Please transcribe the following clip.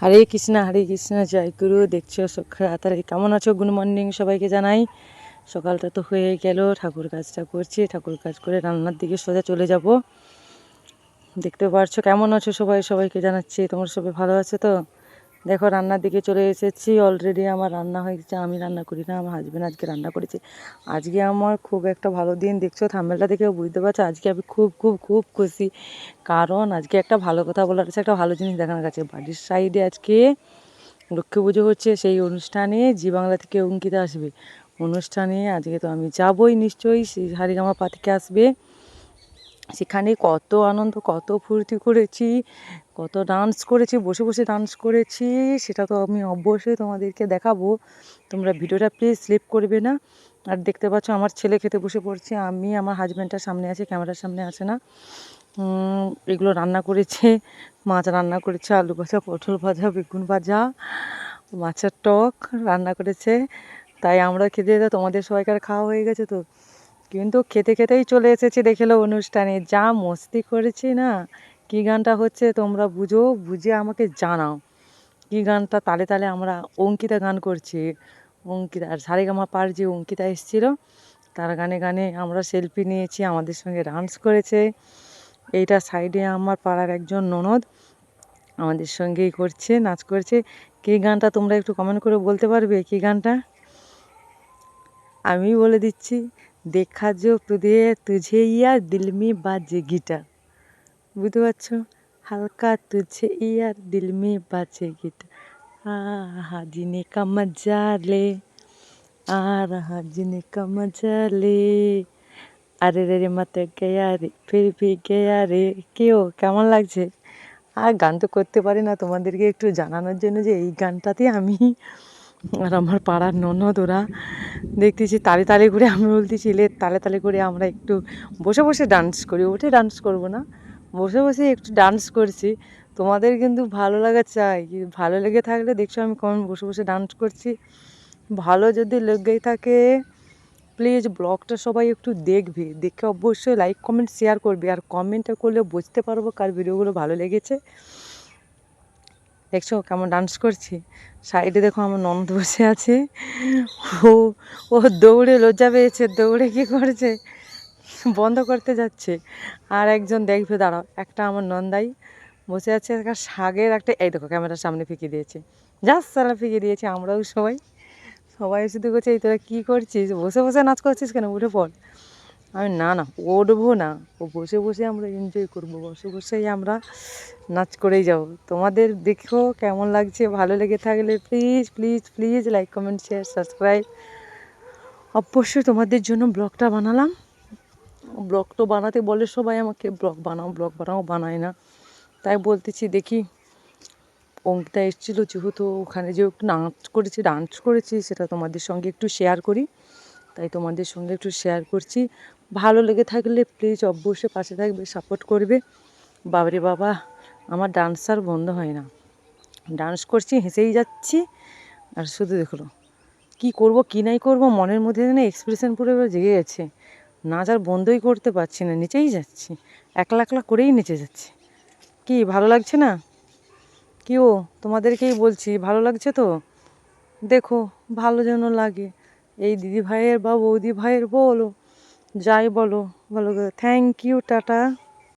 হরে কৃষ্ণ হরে কৃষ্ণ, জয় গুরু। দেখছ সখা তারা কেমন আছো? গুড মর্নিং সবাইকে জানাই। সকালটা তো হয়ে গেল, ঠাকুর কাজটা করছি, ঠাকুর কাজ করে রান্নার দিকে সোজা চলে যাব। দেখতে পারছ? কেমন আছো সবাই? সবাইকে জানাচ্ছি। তোমার সবাই ভালো আছে তো? দেখো, রান্নার দিকে চলে এসেছি। অলরেডি আমার রান্না হয়ে গেছে। আমি রান্না করি না, আমার হাজব্যান্ড আজকে রান্না করেছে। আজকে আমার খুব একটা ভালো দিন। দেখছ থামেলটা দেখে বুঝতে পারছ, আজকে আমি খুব খুব খুব খুশি। কারণ আজকে একটা ভালো কথা বলার আছে, একটা ভালো জিনিস দেখানোর কাছে বাড়ির সাইডে আজকে লক্ষ্মী পুজো হচ্ছে, সেই অনুষ্ঠানে জি বাংলা থেকে অঙ্কিতা আসবে। অনুষ্ঠানে আজকে তো আমি যাবই নিশ্চয়ই, সেই সারিগামা পা থেকে আসবে। সেখানে কত আনন্দ, কত ফুর্তি করেছি, কত ডান্স করেছি, বসে বসে ডান্স করেছি, সেটা তো আমি অবশ্যই তোমাদেরকে দেখাবো। তোমরা ভিডিওটা প্লিজ স্লিপ করবে না। আর দেখতে পাচ্ছ আমার ছেলে খেতে বসে পড়ছে, আমি, আমার হাজব্যান্ডটার সামনে আছে ক্যামেরার সামনে আছে না। এগুলো রান্না করেছে, মাছ রান্না করেছে, আলু ভাজা, পটল ভাজা, বেগুন ভাজা, মাছের টক রান্না করেছে। তাই আমরা খেতে, তোমাদের সবাইকার খাওয়া হয়ে গেছে তো। কিন্তু খেতে খেতেই চলে এসেছি দেখেলো অনুষ্ঠানে। যা মস্তি করেছি না। কী গানটা হচ্ছে তোমরা বুঝো, বুঝে আমাকে জানাও। কী গানটা? তালে তালে আমরা অঙ্কিতা গান করছি। অঙ্কিতা আর সারেগামা পার যে অঙ্কিতা এসেছিল, তার গানে গানে আমরা সেলফি নিয়েছি, আমাদের সঙ্গে ডান্স করেছে। এইটা সাইডে আমার পাড়ার একজন ননদ আমাদের সঙ্গেই করছে, নাচ করছে। কী গানটা তোমরা একটু কমেন্ট করে বলতে পারবে? কী গানটা? আমি বলে দিচ্ছি দেখা যো তুদে তুঝে ইয়ার দিলমি বাজে গিটার বুঝতে পারছ হালকা তুঝে ইয়ার দিলমি বাজে গিটার আ হা জিনে কা মজা লে লে আরে রে রে মাতে গেয়া রে ফির ফি গেয়া রে ও কেমন লাগছে? আর গান তো করতে পারি না তোমাদেরকে একটু জানানোর জন্য যে এই গানটাতে আমি আর আমার পাড়ার ননদ ওরা দেখতেছি তালে তালে করে আমি বলতেছি, লে, তালে তালে করে আমরা একটু বসে বসে ডান্স করি। উঠে ডান্স করব না, বসে বসে একটু ডান্স করছি। তোমাদের কিন্তু ভালো লাগা চাই ভালো লেগে থাকলে দেখছ আমি কেমন বসে বসে ডান্স করছি। ভালো যদি লেগেই থাকে প্লিজ ব্লগটা সবাই একটু দেখবে। দেখে অবশ্যই লাইক কমেন্ট শেয়ার করবে। আর কমেন্টটা করলে বুঝতে পারব কার ভিডিওগুলো ভালো লেগেছে। দেখছ কেমন ডান্স করছি? সাইডে দেখো আমার ননদ বসে আছে। ও ও দৌড়ে লজ্জা পেয়েছে, দৌড়ে কী করছে? বন্ধ করতে যাচ্ছে। আর একজন দেখবে, দাঁড়াও, একটা আমার নন্দাই বসে আছে, একটা শাগের একটা, এই দেখো ক্যামেরার সামনে ফিকে দিয়েছে। যা সালা ফিকে দিয়েছে, আমরাও সবাই। সবাই শুধু করছে এই তোরা কী করছিস? বসে বসে নাচ করছিস কেন? উঠে পড়। আমি, না না উঠবো না। ও বসে বসে আমরা এনজয় করব, বসে বসেই আমরা নাচ করেই যাব। তোমাদের দেখো কেমন লাগছে, ভালো লেগে থাকলে please please please like comment share subscribe অবশ্যই তোমাদের জন্য ব্লগটা বানালাম। ব্লগ তো বানাতে বলে সবাই আমাকে, ব্লগ বানাও ব্লগ বানাও, বানায় না। তাই বলতেছি, দেখি অঙ্কিতা এসেছিল, যেহেতু ওখানে যে একটু নাচ করেছি ডান্স করেছি, সেটা তোমাদের সঙ্গে একটু শেয়ার করি। তাই তোমাদের সঙ্গে একটু শেয়ার করছি। ভালো লেগে থাকলে প্লিজ অবশ্যই পাশে থাকবে সাপোর্ট করবে। বাবারে বাবা, আমার ডান্স আর বন্ধ হয় না। ডান্স করছি, হেসেই যাচ্ছি। আর শুধু দেখল কি করব, কি নাই করব, মনের মধ্যে না এক্সপ্রেশন পুরো জেগে গেছে। নাচ আর বন্ধই করতে পারছি না, নিচেই যাচ্ছি। একলা একলা করেই নেচে যাচ্ছি। কি, ভালো লাগছে না? কি ও, তোমাদেরকেই বলছি, ভালো লাগছে তো? দেখো, ভালো যেন লাগে। এই দিদি ভাইয়ের বা বৌদি ভাইয়ের বলো। যাই বলো বলো থ্যাংক ইউ টাটা।